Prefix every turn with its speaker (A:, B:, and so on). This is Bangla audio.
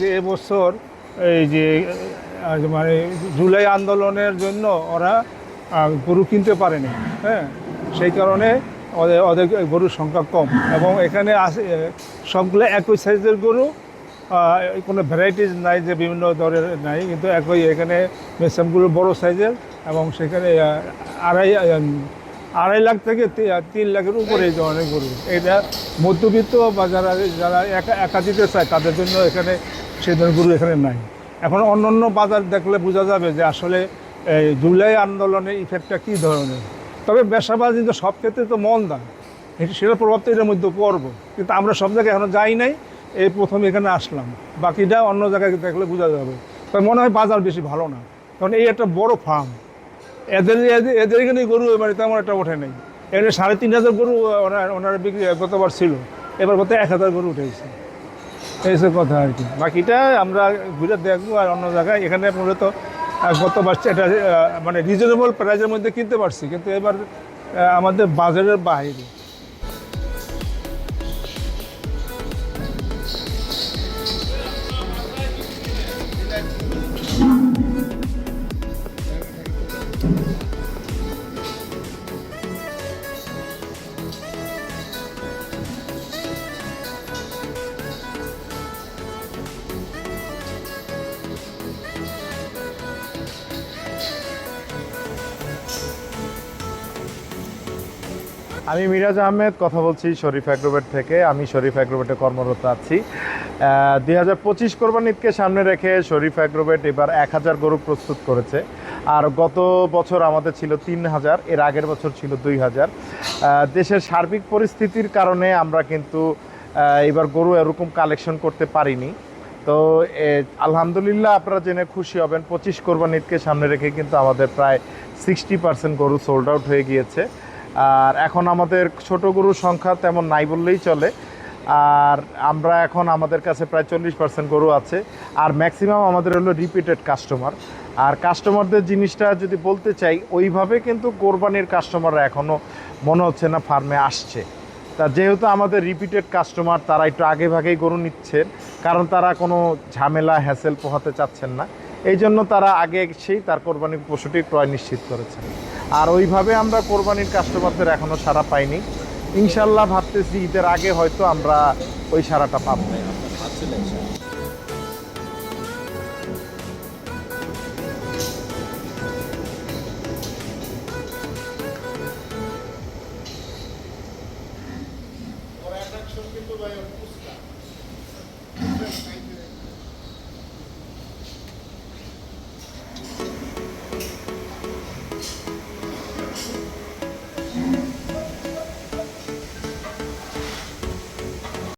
A: যে এবছর এই যে মানে জুলাই আন্দোলনের জন্য ওরা গরু কিনতে পারেনি হ্যাঁ? সেই কারণে ওদের ওদের গরুর সংখ্যা কম। এবং এখানে আসে সবগুলো একই সাইজের গরু কোনো ভ্যারাইটিস নাই যে বিভিন্ন দরের নাই, কিন্তু একই এখানে মেসামগুলো বড় সাইজের এবং সেখানে আড়াই আড়াই লাখ থেকে তিন লাখের উপরে ধরনের গরু। এটা মধ্যবিত্ত বা যারা যারা একা একা দিতে চায়, তাদের জন্য এখানে সেই ধরনের গরু এখানে নাই। এখন অন্য অন্য বাজার দেখলে বোঝা যাবে যে আসলে এই জুলাই আন্দোলনের ইফেক্টটা কী ধরনের। তবে ব্যবসাবাজি তো সব ক্ষেত্রে তো মন্দা সেটার প্রভাব তো এটার মধ্যে পড়ব। কিন্তু আমরা সব জায়গায় এখনও যাই নাই, এই প্রথম এখানে আসলাম। বাকিটা অন্য জায়গায় দেখলে বোঝা যাবে। তবে মনে হয় বাজার বেশি ভালো না। কারণ এই একটা বড় ফার্ম এদের এদের- এখানে গরু এবারে তেমন একটা ওঠে নেই। এখানে সাড়ে তিন হাজার গরু ওনার বিক্রি, গতবার ছিল। এবার গত এক হাজার গরু উঠেছে। এইসব কথা আর কি। বাকিটা আমরা ঘুরে দেখব আর অন্য জায়গায়। এখানে মূলত গত গতবার এটা মানে রিজনেবল প্রাইজের মধ্যে কিনতে পারছি। কিন্তু এবার আমাদের বাজারের বাইরে।
B: আমি মিরাজ আহমেদ, কথা বলছি শরীফ অ্যাগ্রোভেট থেকে। আমি শরীফ অ্যাগ্রোভেটে কর্মরত আছি। দুই হাজার পঁচিশ কোরবান ঈদকে সামনে রেখে শরীফ অ্যাগ্রোভেট এবার এক হাজার গরু প্রস্তুত করেছে। আর গত বছর আমাদের ছিল তিন হাজার, এর আগের বছর ছিল দুই হাজার। দেশের সার্বিক পরিস্থিতির কারণে আমরা কিন্তু এবার গরু এরকম কালেকশন করতে পারিনি। তো আলহামদুলিল্লাহ আপনারা জেনে খুশি হবেন, পঁচিশ কোরবান ঈদকে সামনে রেখে কিন্তু আমাদের প্রায় সিক্সটি পার্সেন্ট গরু সোল্ড আউট হয়ে গিয়েছে। আর এখন আমাদের ছোট গরুর সংখ্যা তেমন নাই বললেই চলে। আর আমরা এখন আমাদের কাছে প্রায় চল্লিশ পার্সেন্ট গরু আছে। আর ম্যাক্সিমাম আমাদের হলো রিপিটেড কাস্টমার আর কাস্টমারদের জিনিসটা যদি বলতে চাই, ওইভাবে কিন্তু কোরবানির কাস্টমাররা এখনও মনে হচ্ছে না ফার্মে আসছে। তা যেহেতু আমাদের রিপিটেড কাস্টমার তারা একটু আগে ভাগেই গরু নিচ্ছেন, কারণ তারা কোনো ঝামেলা হ্যাসেল পোহাতে চাচ্ছেন না। এই জন্য তারা আগে সেই তার কোরবানির পশুটি ক্রয় নিশ্চিত করেছেন। আর ওইভাবে আমরা কোরবানির কাস্টমারদের এখনও সারা পাইনি। ইনশাল্লাহ ভাবতেছি ঈদের আগে হয়তো আমরা ওই সারাটা পাবো।